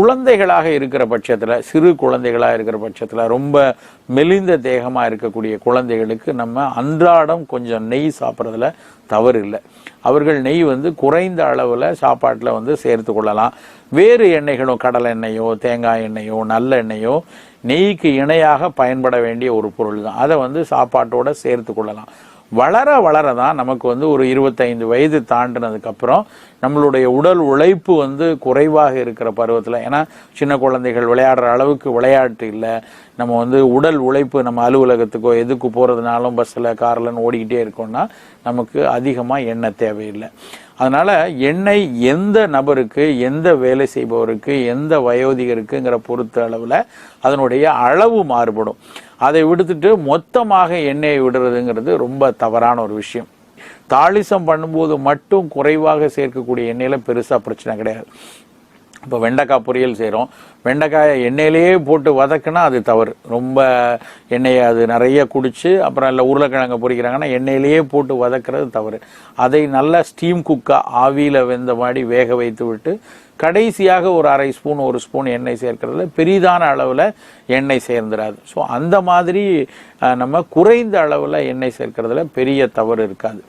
குழந்தைகளாக இருக்கிற பட்சத்தில் சிறு குழந்தைகளாக இருக்கிற பட்சத்தில் ரொம்ப மெலிந்த தேகமாக இருக்கக்கூடிய குழந்தைகளுக்கு நம்ம அன்றாடம் கொஞ்சம் நெய் சாப்பிட்றதுல தவறு இல்லை. அவர்கள் நெய் வந்து குறைந்த அளவில் சாப்பாட்டில் வந்து சேர்த்து கொள்ளலாம். வேறு எண்ணெய்களும் கடலை எண்ணெயோ தேங்காய் எண்ணெயோ நல்ல எண்ணெயோ நெய்க்கு இணையாக பயன்பட வேண்டிய ஒரு பொருள் தான் அதை வந்து சாப்பாட்டோடு சேர்த்து கொள்ளலாம். வளர வளர தான் நமக்கு வந்து ஒரு இருபத்தைந்து வயது தாண்டினதுக்கப்புறம் நம்மளுடைய உடல் உழைப்பு வந்து குறைவாக இருக்கிற பருவத்தில் ஏன்னா சின்ன குழந்தைகள் விளையாடுற அளவுக்கு விளையாட்டு இல்லை. நம்ம வந்து உடல் உழைப்பு நம்ம அலுவலகத்துக்கோ எதுக்கு போகிறதுனாலும் பஸ்ஸில் கார்லன்னு ஓடிக்கிட்டே இருக்கோம்னா நமக்கு அதிகமாக எண்ணெய் தேவையில்லை. அதனால் எண்ணெய் எந்த நபருக்கு எந்த வேலை செய்பவருக்கு எந்த வயோதிகருக்குங்கிற பொறுத்த அளவில் அதனுடைய அளவு மாறுபடும். அதை விடுத்துட்டு மொத்தமாக எண்ணெயை விடுறதுங்கிறது ரொம்ப தவறான ஒரு விஷயம். தாளிசம் பண்ணும்போது மட்டும் குறைவாக சேர்க்கக்கூடிய எண்ணெயில் பெருசாக பிரச்சனை கிடையாது. இப்போ வெண்டைக்காய் பொரியல் செய்கிறோம் வெண்டைக்காயை எண்ணெயிலேயே போட்டு வதக்குனா அது தவறு. ரொம்ப எண்ணெயை அது நிறைய குடித்து அப்புறம் இல்லை உருளைக்கிழங்க பொரிக்கிறாங்கன்னா எண்ணெயிலேயே போட்டு வதக்கிறது தவறு. அதை நல்லா ஸ்டீம் குக்காக ஆவியில் வெந்த மாதிரி வேக வைத்து விட்டு கடைசியாக ஒரு அரை ஸ்பூன் ஒரு ஸ்பூன் எண்ணெய் சேர்க்கறதுல பெரிதான அளவில் எண்ணெய் சேர்ந்துடாது ஸோ அந்த மாதிரி நம்ம குறைந்த அளவில் எண்ணெய் சேர்க்கறதுல பெரிய தவறு இருக்காது.